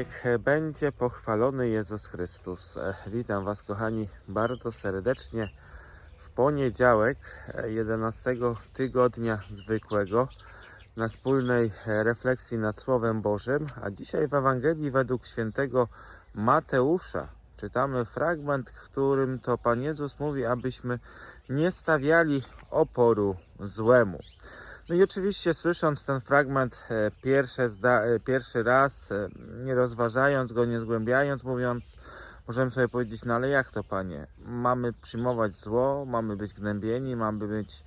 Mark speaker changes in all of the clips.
Speaker 1: Niech będzie pochwalony Jezus Chrystus. Witam Was, kochani, bardzo serdecznie w poniedziałek e, 11 tygodnia zwykłego na wspólnej refleksji nad Słowem Bożym. A dzisiaj w Ewangelii według świętego Mateusza czytamy fragment, którym to Pan Jezus mówi, abyśmy nie stawiali oporu złemu. No i oczywiście słysząc ten fragment e, pierwsze zda, e, pierwszy raz, e, nie rozważając go, nie zgłębiając, mówiąc, możemy sobie powiedzieć, no ale jak to Panie? Mamy przyjmować zło, mamy być gnębieni, mamy być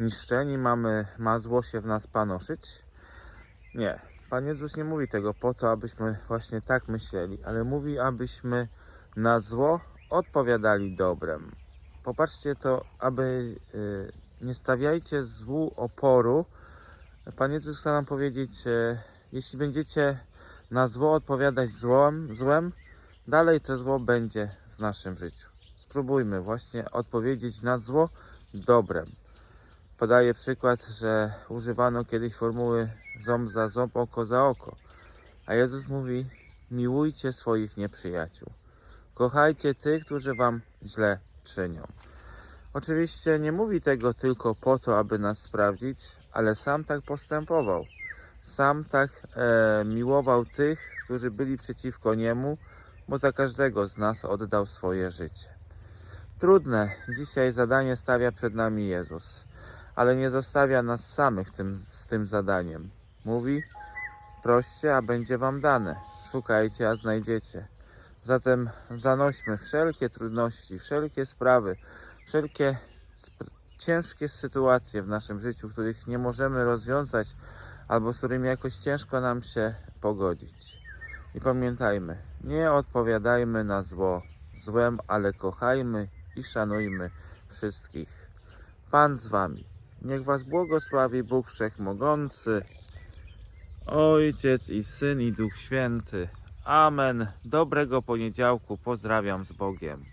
Speaker 1: niszczeni, mamy, ma zło się w nas panoszyć? Nie. Pan Jezus nie mówi tego po to, abyśmy właśnie tak myśleli, ale mówi, abyśmy na zło odpowiadali dobrem. Popatrzcie to, aby y, nie stawiajcie złu oporu. Pan Jezus chce nam powiedzieć, e, jeśli będziecie na zło odpowiadać złem, złem, dalej to zło będzie w naszym życiu. Spróbujmy właśnie odpowiedzieć na zło dobrem. Podaję przykład, że używano kiedyś formuły ząb za ząb, oko za oko. A Jezus mówi, miłujcie swoich nieprzyjaciół. Kochajcie tych, którzy wam źle czynią. Oczywiście nie mówi tego tylko po to, aby nas sprawdzić, ale sam tak postępował. Sam tak e, miłował tych, którzy byli przeciwko niemu, bo za każdego z nas oddał swoje życie. Trudne dzisiaj zadanie stawia przed nami Jezus, ale nie zostawia nas samych tym, z tym zadaniem. Mówi: proście, a będzie wam dane. Szukajcie, a znajdziecie. Zatem zanośmy wszelkie trudności, wszelkie sprawy, wszelkie sp- ciężkie sytuacje w naszym życiu, których nie możemy rozwiązać albo z którymi jakoś ciężko nam się pogodzić. I pamiętajmy, nie odpowiadajmy na zło złem, ale kochajmy i szanujmy wszystkich. Pan z wami. Niech was błogosławi Bóg Wszechmogący, Ojciec i Syn i Duch Święty. Amen. Dobrego poniedziałku. Pozdrawiam z Bogiem.